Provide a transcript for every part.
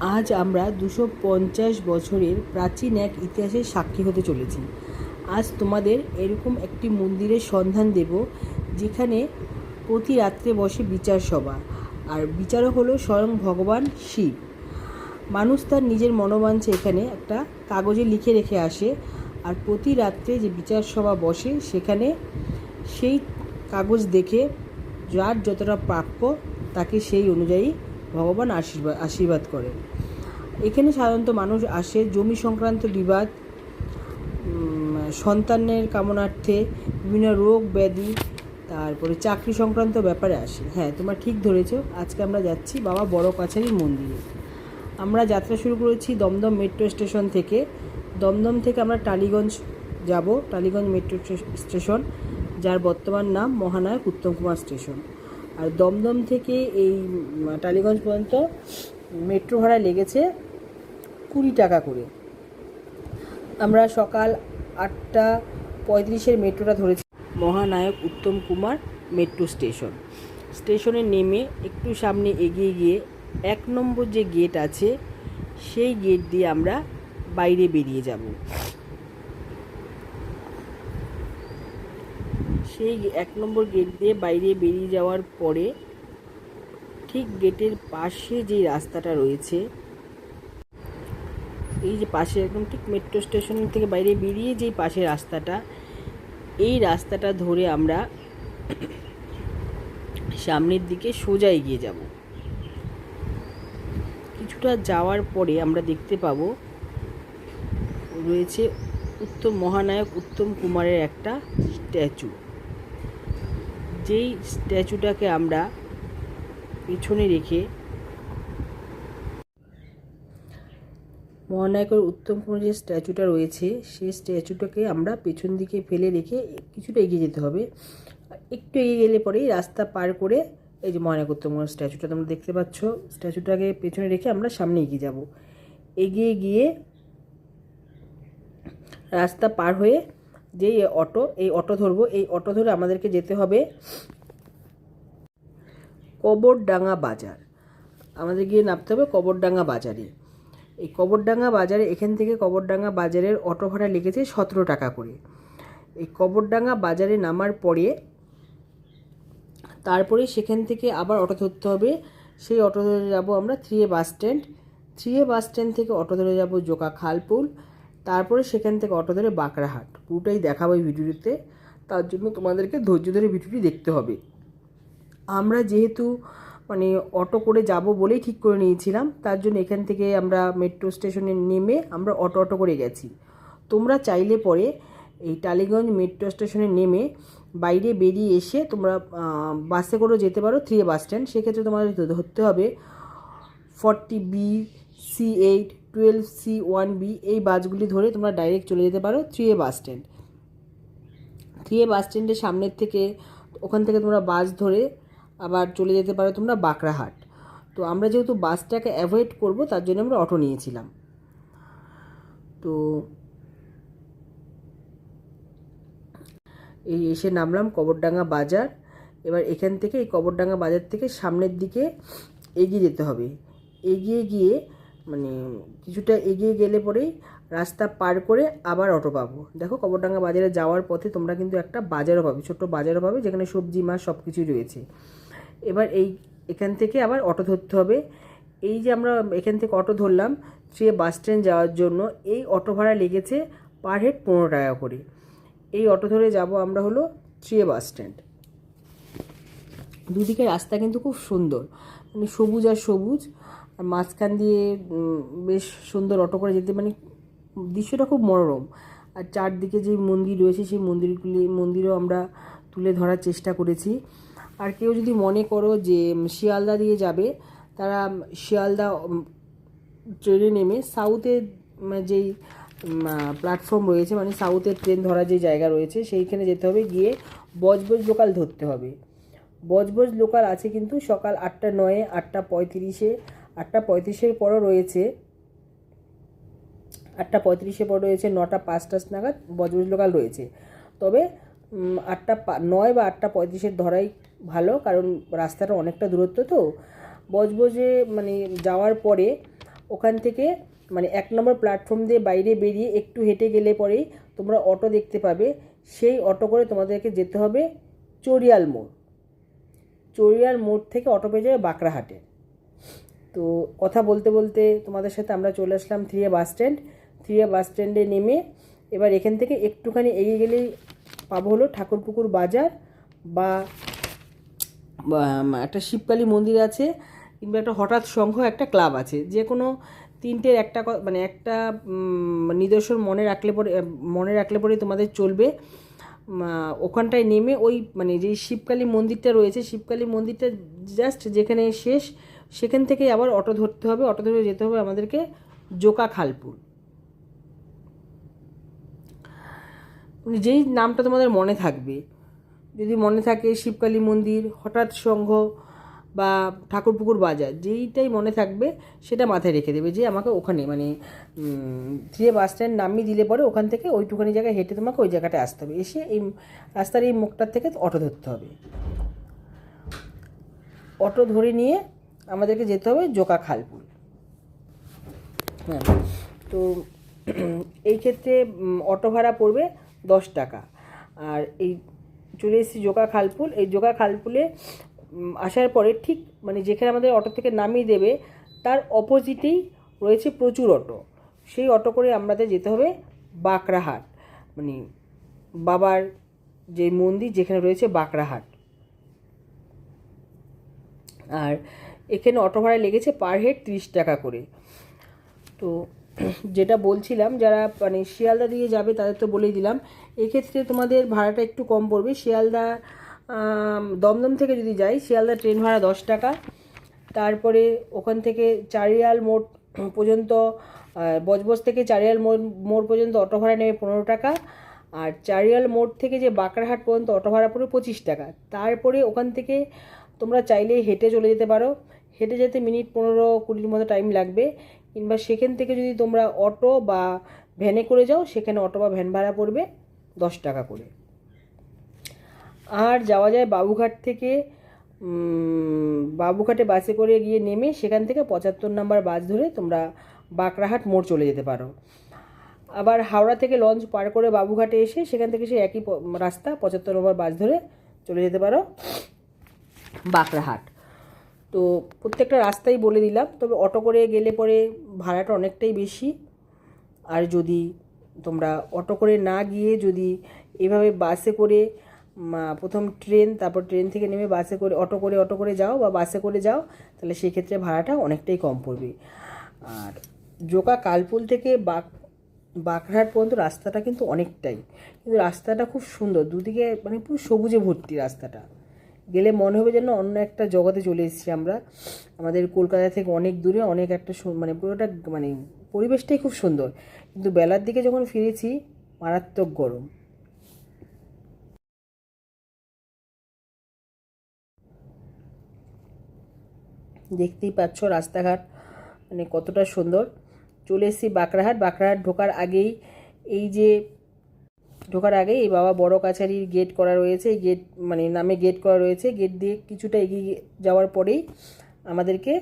আজ আমরা দুশো পঞ্চাশ বছরের প্রাচীন এক ইতিহাসের সাক্ষী হতে চলেছি। আজ তোমাদের এরকম একটি মন্দিরের সন্ধান দেব, যেখানে প্রতি রাত্রে বসে বিচার সভা। আর বিচারক হলো স্বয়ং ভগবান শিব। মানুষ তার নিজের মনোবাঞ্ছা এখানে একটা কাগজে লিখে রেখে আসে, আর প্রতি রাত্রে যে বিচার সভা বসে, সেখানে সেই কাগজ দেখে যার যতটা প্রাপ্য, তাকে সেই অনুযায়ী ভগবান আশীর্বাদ আশীর্বাদ করে। এখানে সাধারণত মানুষ আসে জমি সংক্রান্ত বিবাদ সন্তানের কামনার্থে, বিভিন্ন রোগ ব্যাধি, তারপরে চাকরি সংক্রান্ত ব্যাপারে আসে। হ্যাঁ তোমরা ঠিক ধরেছো। আজকে আমরা যাচ্ছি বাবা বড় কাছারির মন্দিরে। আমরা যাত্রা শুরু করেছি দমদম মেট্রো স্টেশন থেকে। দমদম থেকে আমরা টালিগঞ্জ যাব, টালিগঞ্জ মেট্রো স্টেশন, যার বর্তমান নাম মহানায়ক উত্তম কুমার স্টেশন। আর দমদম থেকে এই টালিগঞ্জ পর্যন্ত মেট্রো ভাড়া লেগেছে কুড়ি টাকা করে। আমরা সকাল আটটা পঁয়ত্রিশের মেট্রোটা ধরেছি। মহানায়ক উত্তম কুমার মেট্রো স্টেশন। স্টেশনে নেমে একটু সামনে এগিয়ে গিয়ে এক নম্বর যে গেট আছে, সেই গেট দিয়ে আমরা বাইরে বেরিয়ে যাব। সেই এক নম্বর গেট দিয়ে বাইরে বেরিয়ে যাওয়ার পরে ঠিক গেটের পাশে যে রাস্তাটা রয়েছে, এই যে পাশে একদম ঠিক মেট্রো স্টেশন থেকে বাইরে বেরিয়ে যেই পাশে রাস্তাটা, এই রাস্তাটা ধরে আমরা সামনের দিকে সোজা এগিয়ে যাব। কিছুটা যাওয়ার পরে আমরা দেখতে পাবো, রয়েছে উত্তম মহানায়ক উত্তম কুমারের একটা স্ট্যাচু যেই স্ট্যাচুটাকে আমরা পিছনে রেখে মহানায়কের উত্তম কুমার যে স্ট্যাচুটা রয়েছে, সেই স্ট্যাচুটাকে আমরা পেছন দিকে ফেলে রেখে কিছুটা এগিয়ে যেতে হবে। একটু এগিয়ে গেলে পরেই রাস্তা পার করে এই যে মহানায়ক উত্তম কুমার স্ট্যাচুটা তোমরা দেখতে পাচ্ছ, স্ট্যাচুটাকে পেছনে রেখে আমরা সামনে এগিয়ে যাব। এগিয়ে গিয়ে রাস্তা পার হয়ে যেই অটো, এই অটো ধরবো, এই অটো ধরে আমাদেরকে যেতে হবে কবরডাঙ্গা বাজার। আমাদের গিয়ে নামতে হবে কবরডাঙ্গা বাজারে। এই কবরডাঙ্গা বাজারে, এখান থেকে কবরডাঙ্গা বাজারের অটো ভাড়া লেগেছে সতেরো টাকা করে। এই কবরডাঙ্গা বাজারে নামার পরে, তারপরে সেখান থেকে আবার অটো ধরতে হবে। সেই অটো ধরে যাব আমরা three A bus stand. Three A bus stand থেকে অটো ধরে যাব জোকা খালপুল তারপরে সেখান থেকে অটো ধরে বাঁকড়াহাট। পুরোটাই দেখাবো এই ভিডিওতে। তার জন্য তোমাদেরকে ধৈর্য ধরে ভিডিওটি দেখতে হবে। আমরা যেহেতু মানে অটো করে যাব বলেই ঠিক করে নিয়েছিলাম, তার জন্য এখান থেকে আমরা মেট্রো স্টেশনে নেমে আমরা অটো অটো করে গেছি। তোমরা চাইলে পরে এই টালিগঞ্জ মেট্রো স্টেশনে নেমে বাইরে বেরিয়ে এসে তোমরা বাসে করেও যেতে পারো থ্রি বাস স্ট্যান্ড সেক্ষেত্রে তোমাদের ধরতে হবে forty B C eight twelve C one B এই বাসগুলি ধরে তোমরা ডাইরেক্ট চলে যেতে পারো three A bus stand three A bus স্ট্যান্ডের সামনের থেকে, ওখান থেকে তোমরা বাস ধরে আবার চলে যেতে পারো তোমরা বাঁকড়াহাট। তো আমরা যেহেতু বাসটাকে অ্যাভয়েড করব, তার জন্য আমরা অটো নিয়েছিলাম। তো এই এসে নামলাম কবরডাঙ্গা বাজার। এবার এখান থেকে এই কবরডাঙ্গা বাজার থেকে সামনের দিকে এগিয়ে যেতে হবে। এগিয়ে গিয়ে মানে কিছুটা এগিয়ে গেলে পরেই রাস্তা পার করে আবার অটো পাবো। দেখো কবরডাঙ্গা বাজারে যাওয়ার পথে তোমরা কিন্তু একটা বাজারও পাবে, ছোট্ট বাজারও পাবে যেখানে সবজি, মাছ সব কিছুই রয়েছে। এবার এই, এখান থেকে আবার অটো ধরতে হবে। এই যে আমরা এখান থেকে অটো ধরলাম, সে বাস স্ট্যান্ড যাওয়ার জন্য এই অটো ভাড়া লেগেছে পার হেড পনেরো টাকা করে। এই অটো ধরে যাব আমরা হলো ট্রিয়ে বাস স্ট্যান্ড। দুদিকে রাস্তা কিন্তু খুব সুন্দর মানে সবুজ আর সবুজ। আর মাঝখান দিয়ে বেশ সুন্দর অটো করে যেতে মানে দৃশ্যটা খুব মনোরম। আর চারদিকে যে মন্দির রয়েছে সেই মন্দিরগুলি মন্দিরও আমরা তুলে ধরার চেষ্টা করেছি। আর কেউ যদি মনে করো যে শিয়ালদা দিয়ে যাবে তারা শিয়ালদা ট্রেনে নেমে সাউথে উম, যেই প্ল্যাটফর্ম রয়েছে মানে সাউথের ট্রেন ধরার যে জায়গা রয়েছে সেইখানে যেতে হবে। গিয়ে বজবজ লোকাল ধরতে হবে। বজবজ লোকাল আছে কিন্তু সকাল আটটা নয়ে আটটা পঁয়ত্রিশে। আটটা পঁয়ত্রিশের পরও রয়েছে। আটটা পঁয়ত্রিশে পর রয়েছে, নটা পাঁচটা নাগাদ বজবজ লোকাল রয়েছে। তবে আটটা নয় বা আটটা পঁয়ত্রিশের ধরাই ভালো, কারণ রাস্তাটা অনেকটা দূরত্ব তো। বজবজে মানে যাওয়ার পরে ওখান থেকে মানে এক নম্বর প্ল্যাটফর্ম দিয়ে বাইরে বেরিয়ে একটু হেঁটে গেলে পরেই তোমরা অটো দেখতে পাবে। সেই অটো করে তোমাদেরকে যেতে হবে চড়িয়াল মোড়। চড়িয়াল মোড় থেকে অটো পেয়ে যাবে বাঁকড়াহাটে। তো কথা বলতে বলতে তোমাদের সাথে আমরা চলে আসলাম থ্রিয়া বাস স্ট্যান্ড। থ্রিয়া বাস স্ট্যান্ডে নেমে এবার এখান থেকে একটুখানি এগিয়ে গেলেই পাবো হলো ঠাকুরপুকুর বাজার বা একটা শিবকালী মন্দির আছে কিংবা একটা হঠাৎ সংঘ, একটা ক্লাব আছে। যে কোনো তিনটের একটা মানে একটা নিদর্শন মনে রাখলে পরে, মনে রাখলে পরে তোমাদের চলবে। ওখানটায় নেমে ওই মানে যেই শিবকালী মন্দিরটা রয়েছে, শিবকালী মন্দিরটা জাস্ট যেখানে শেষ সেখান থেকে আবার অটো ধরতে হবে, অটো ধরে যেতে হবে আমাদেরকে জোকা খালপুর। যেই নামটা তোমাদের মনে থাকবে, যদি মনে থাকে শিবকালী মন্দির, হঠাৎ সংঘ বা ঠাকুরপুকুর বাজার, যেইটাই মনে থাকবে সেটা মাথায় রেখে দেবে যে আমাকে ওখানে মানে থ্রি বাস স্ট্যান্ড নামিয়ে দিলে পরে ওখান থেকে ওইটুখানি জায়গায় হেঁটে তোমাকে ওই জায়গাটায় আসতে হবে। এসে এই রাস্তার এই মুখটার থেকে অটো ধরতে হবে। অটো ধরে নিয়ে আমাদেরকে যেতে হবে জোকা খালপুর। হ্যাঁ তো এই ক্ষেত্রে অটো ভাড়া পড়বে দশ টাকা। আর এই চলে এসেছি জোকা খালপুল এই জোকা খালপুলে আসার পরে ঠিক মানে যেখানে আমাদের অটো থেকে নামিয়ে দেবে, তার অপোজিটেই রয়েছে প্রচুর অটো। সেই অটো করে আমাদের যেতে হবে বাঁকড়াহাট। মানে বাবার যে মন্দির যেখানে রয়েছে বাঁকড়াহাট। আর এখানে অটো ভাড়া লেগেছে পার হেড তিরিশ টাকা করে। তো যেটা বলছিলাম, যারা মানে শিয়ালদা দিয়ে যাবে তাদের তো বলেই দিলাম, এক্ষেত্রে তোমাদের ভাড়াটা একটু কম পড়বে। শিয়ালদা দমদম থেকে যদি যাই, শিয়ালদা ট্রেন ভাড়া দশ টাকা। তারপরে ওখান থেকে চারিয়াল মোড় পর্যন্ত বজবজ থেকে চারিয়াল মোড় মোড় পর্যন্ত অটো ভাড়া নেবে পনেরো টাকা। আর চারিয়াল মোড় থেকে যে বাঁকড়াহাট পর্যন্ত অটো ভাড়া পড়বে পঁচিশ টাকা। তারপরে ওখান থেকে তোমরা চাইলে হেঁটে চলে যেতে পারো। হেঁটে যেতে মিনিট পনেরো কুড়ির মতো টাইম লাগবে। কিংবা সেখান থেকে যদি তোমরা অটো বা ভ্যানে করে যাও, সেখানে অটো বা ভ্যান ভাড়া পড়বে দশ টাকা করে। আর যাওয়া যায় বাবুঘাট থেকে বাবুঘাটে বাসে করে গিয়ে নেমে সেখান থেকে পঁচাত্তর নাম্বার বাস ধরে তোমরা বাঁকড়াহাট মোড় চলে যেতে পারো। আবার হাওড়া থেকে লঞ্চ পার করে বাবুঘাটে এসে সেখান থেকে সে একই রাস্তা পঁচাত্তর নম্বর বাস ধরে চলে যেতে পারো বাঁকড়াহাট। তো প্রত্যেকটা রাস্তাই বলে দিলাম। তবে অটো করে গেলে পরে ভাড়াটা অনেকটাই বেশি। আর যদি তোমরা অটো করে না গিয়ে যদি এভাবে বাসে করে প্রথম ট্রেন তারপর ট্রেন থেকে নেমে বাসে করে, অটো করে অটো করে যাও বা বাসে করে যাও, তাহলে সেক্ষেত্রে ভাড়াটা অনেকটাই কম পড়বে। আর জোকা কালপুল থেকে বাক বাঁকড়াহাট পর্যন্ত রাস্তাটা কিন্তু অনেকটাই। কিন্তু রাস্তাটা খুব সুন্দর। দুদিকে মানে পুরো সবুজে ভর্তি রাস্তাটা। গেলে মনে হবে যেন অন্য একটা জগতে চলে এসেছি আমরা। আমাদের কলকাতা থেকে অনেক দূরে অনেক একটা মানে পুরোটা মানে পরিবেশটাই খুব সুন্দর। কিন্তু বেলার দিকে যখন ফিরেছি, মারাত্মক গরম। দেখতেই পাচ্ছ রাস্তাঘাট মানে কতটা সুন্দর। চলে এসেছি বাঁকড়াহাট। বাঁকড়াহাট ঢোকার আগেই এই যে ঢোকার আগে এই বাবা বড় কাছারির গেট করা রয়েছে গেট মানে নামে গেট করা রয়েছে গেট দিয়ে কিছুটা এগিয়ে যাওয়ার পরেই আমাদেরকে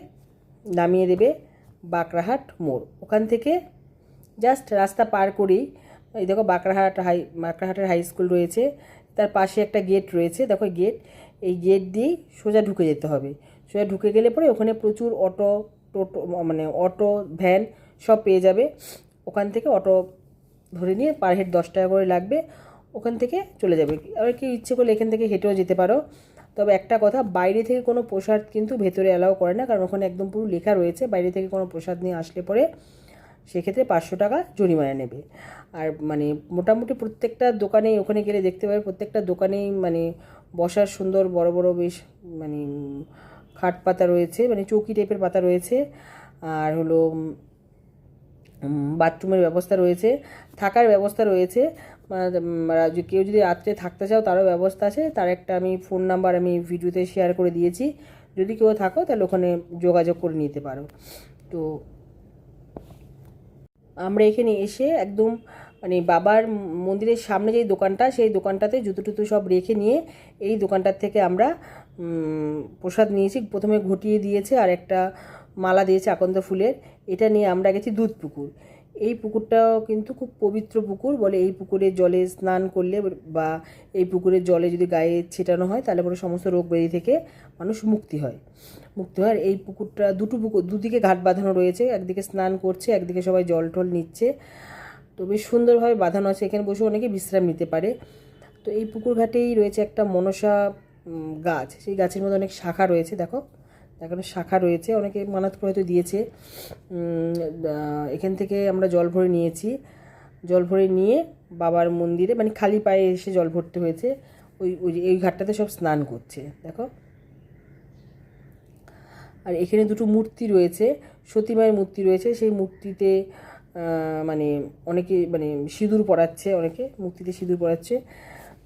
নামিয়ে দেবে বাঁকড়াহাট মোড়। ওখান থেকে জাস্ট রাস্তা পার করেই, এই দেখো বাঁকড়াহাট হাই বাঁকড়াহাটের হাই স্কুল রয়েছে, তার পাশে একটা গেট রয়েছে, দেখো গেট এই গেট দিয়েই সোজা ঢুকে যেতে হবে। সোজা ঢুকে গেলে পরে ওখানে প্রচুর অটো, টোটো মানে অটো ভ্যান সব পেয়ে যাবে। ওখান থেকে অটো ধরে নিয়ে পার হেড দশ টাকা করে লাগবে, ওখান থেকে চলে যাবে। আর কি ইচ্ছে করলে এখান থেকে হেঁটেও যেতে পারো। তবে একটা কথা, বাইরে থেকে কোনো প্রসাদ কিন্তু ভেতরে অ্যালাউ করে না, কারণ ওখানে একদম পুরো লেখা রয়েছে, বাইরে থেকে কোনো প্রসাদ নিয়ে আসলে পরে সেক্ষেত্রে পাঁচশো টাকা জরিমানা নেবে। আর মানে মোটামুটি প্রত্যেকটা দোকানে ওখানে গেলে দেখতে পাবে প্রত্যেকটা দোকানেই মানে বসার সুন্দর বড় বড় বেশ মানে খাট পাতা রয়েছে মানে চৌকি টাইপের পাতা রয়েছে। আর হলো বাথরুমের ব্যবস্থা রয়েছে, থাকার ব্যবস্থা রয়েছে। কেউ যদি রাত্রে থাকতে চাও, তারও ব্যবস্থা আছে। তার একটা আমি ফোন নাম্বার আমি ভিডিওতে শেয়ার করে দিয়েছি। যদি কেউ থাকো, তাহলে ওখানে যোগাযোগ করে নিতে পারো। তো আমরা এখানে এসে একদম মানে বাবার মন্দিরের সামনে যেই দোকানটা, সেই দোকানটাতে জুতো টুতো সব রেখে নিয়ে এই দোকানটার থেকে আমরা প্রসাদ নিয়েছি। প্রথমে ঘটিয়ে দিয়েছে আর একটা মালা দিয়েছে আকন্দ ফুলের, এটা নিয়ে আমরা গেছি দুধ পুকুর। এই পুকুরটাও কিন্তু খুব পবিত্র পুকুর বলে এই পুকুরের জলে স্নান করলে বা এই পুকুরের জলে যদি গায়ে ছেটানো হয় তাহলে পরে সমস্ত রোগ ব্যাধি থেকে মানুষ মুক্তি হয়। মুক্তি হয়। এই পুকুরটা দুটো পুকুর, দুদিকে ঘাট বাঁধানো রয়েছে, একদিকে স্নান করছে, একদিকে সবাই জল টল নিচ্ছে। তো বেশ সুন্দরভাবে বাঁধানো আছে, এখানে বসে অনেকে বিশ্রাম নিতে পারে। তো এই পুকুর ঘাটেই রয়েছে একটা মনসা গাছ। সেই গাছের মধ্যে অনেক শাখা রয়েছে, দেখো। এখানে শাখা রয়েছে, অনেকে মানত করে হয়তো দিয়েছে। এখান থেকে আমরা জল ভরে নিয়েছি। জল ভরে নিয়ে বাবার মন্দিরে মানে খালি পায়ে এসে জল ভরতে হয়েছে। ওই ওই এই ঘাটটাতে সব স্নান করছে, দেখো। আর এখানে দুটো মূর্তি রয়েছে, সতীমায়ের মূর্তি রয়েছে। সেই মূর্তিতে মানে অনেকে মানে সিঁদুর পরাচ্ছে, অনেকে মূর্তিতে সিঁদুর পরাচ্ছে।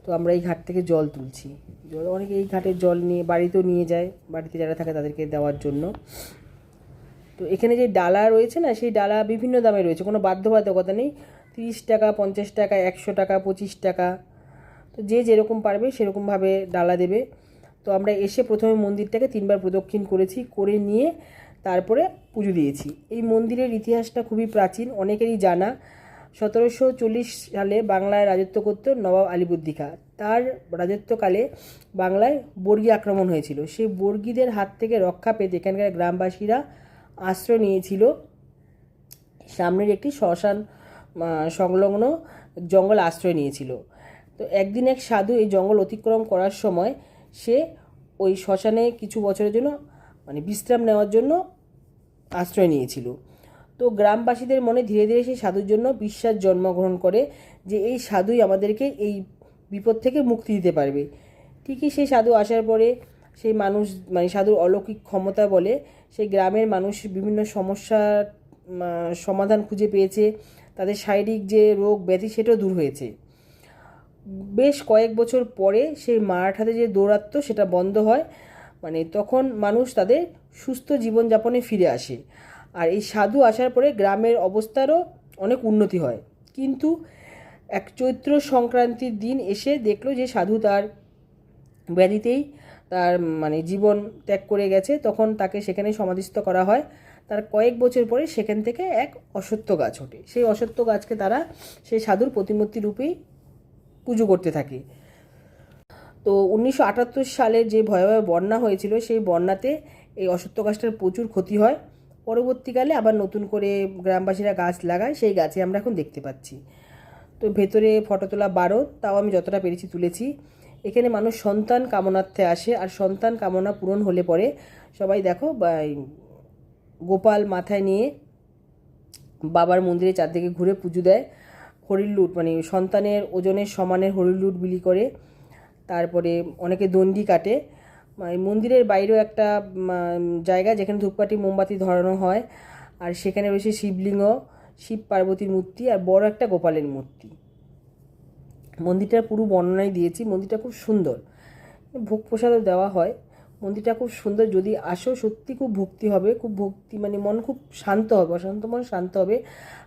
তো আমরা এই ঘাট থেকে জল তুলছি। জল অনেকে এই ঘাটের জল নিয়ে বাড়িতেও নিয়ে যায়, বাড়িতে যারা থাকে তাদেরকে দেওয়ার জন্য। তো এখানে যে ডালা রয়েছে না, সেই ডালা বিভিন্ন দামে রয়েছে, কোনো বাধ্যবাধকতা নেই। তিরিশ টাকা, পঞ্চাশ টাকা, একশো টাকা, পঁচিশ টাকা। তো যে যেরকম পারবে সেরকমভাবে ডালা দেবে। তো আমরা এসে প্রথমে মন্দিরটাকে তিনবার প্রদক্ষিণ করেছি, করে নিয়ে তারপরে পুজো দিয়েছি। এই মন্দিরের ইতিহাসটা খুবই প্রাচীন, অনেকেরই জানা। সতেরোশো চল্লিশ সালে বাংলায় রাজত্ব করত নবাব আলিবুদ্দি খাঁ তার রাজত্বকালে বাংলায় বর্গী আক্রমণ হয়েছিল। সেই বর্গীদের হাত থেকে রক্ষা পেতে এখানকার গ্রামবাসীরা আশ্রয় নিয়েছিল, সামনের একটি শ্মশান সংলগ্ন জঙ্গল আশ্রয় নিয়েছিল। তো একদিন এক সাধু এই জঙ্গল অতিক্রম করার সময় সে ওই শ্মশানে কিছু বছরের জন্য মানে বিশ্রাম নেওয়ার জন্য আশ্রয় নিয়েছিল। তো গ্রামবাসীদের মনে ধীরে ধীরে সেই সাধুর জন্য বিশ্বাস জন্মগ্রহণ করে যে এই সাধুই আমাদেরকে এই বিপদ থেকে মুক্তি দিতে পারবে। ঠিকই সেই সাধু আসার পরে সেই মানুষ মানে সাধুর অলৌকিক ক্ষমতা বলে সেই গ্রামের মানুষ বিভিন্ন সমস্যার সমাধান খুঁজে পেয়েছে। তাদের শারীরিক যে রোগ ব্যাধি সেটাও দূর হয়েছে। বেশ কয়েক বছর পরে সেই মারাঠাতে যে দৌরাত্ম্য সেটা বন্ধ হয়। মানে তখন মানুষ তাদের সুস্থ জীবনযাপনে ফিরে আসে। আর এই সাধু আসার পরে গ্রামের অবস্থারও অনেক উন্নতি হয়। কিন্তু এক চৈত্র সংক্রান্তির দিন এসে দেখল যে সাধু তার ব্যাধিতেই তার মানে জীবন ত্যাগ করে গেছে। তখন তাকে সেখানে সমাধিস্থ করা হয়। তার কয়েক বছর পরে সেখান থেকে এক অসত্য গাছ ওঠে। সেই অসত্য গাছকে তারা সেই সাধুর প্রতিমূর্তি রূপেই পুজো করতে থাকে। তো উনিশশো আটাত্তর সালে যে ভয়াবহ বন্যা হয়েছিল, সেই বন্যাতে এই অসত্য গাছটার প্রচুর ক্ষতি হয়। পরবর্তীকালে আবার নতুন করে গ্রামবাসীরা গাছ লাগায়, সেই গাছে আমরা এখন দেখতে পাচ্ছি। তো ভেতরে ফটো তোলা বারো, তাও আমি যতটা পেরেছি তুলেছি। এখানে মানুষ সন্তান কামনার্থে আসে, আর সন্তান কামনা পূরণ হলে পরে সবাই দেখো গোপাল মাথায় নিয়ে বাবার মন্দিরে চারদিকে ঘুরে পুজো দেয়। হরির লুট মানে সন্তানের ওজনের সমানের হরির লুট বিলি করে। তারপরে অনেকে দণ্ডি কাটে। মন্দিরের বাইরেও একটা জায়গা যেখানে ধূপকাঠি, মোমবাতি ধরানো হয়। আর সেখানে রয়েছে শিবলিঙ্গ, শিব পার্বতীর মূর্তি আর বড় একটা গোপালের মূর্তি। মন্দিরটার পুরো বর্ণনাই দিয়েছি, মন্দিরটা খুব সুন্দর। ভোগ প্রসাদও দেওয়া হয়। মন্দিরটা খুব সুন্দর, যদি আসো সত্যি খুব ভক্তি হবে, খুব ভক্তি মানে মন খুব শান্ত হবে, অশান্ত মন শান্ত হবে।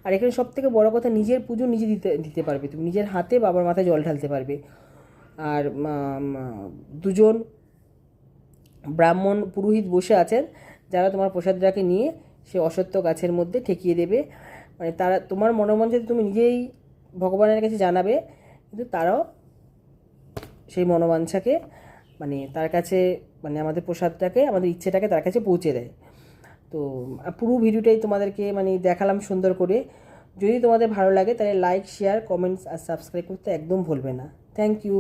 আর এখানে সব থেকে বড়ো কথা, নিজের পুজো নিজে দিতে দিতে পারবে তুমি। নিজের হাতে বাবার মাথায় জল ঢালতে পারবে। আর দুজন ব্রাহ্মণ পুরোহিত বসে আছেন, যারা তোমার প্রসাদটাকে নিয়ে সে অসত্য গাছের মধ্যে ঠেকিয়ে দেবে। মানে তারা, তোমার মনোমঞ্চে তুমি নিজেই ভগবানের কাছে জানাবে, কিন্তু তারাও সেই মনোবাঞ্ছাকে মানে তার কাছে মানে আমাদের প্রসাদটাকে, আমাদের ইচ্ছেটাকে তার কাছে পৌঁছে দেয়। তো পুরো ভিডিওটাই তোমাদেরকে মানে দেখালাম সুন্দর করে। যদি তোমাদের ভালো লাগে তাহলে লাইক শেয়ার কমেন্টস আর সাবস্ক্রাইব করতে একদম ভুলবে না। Thank you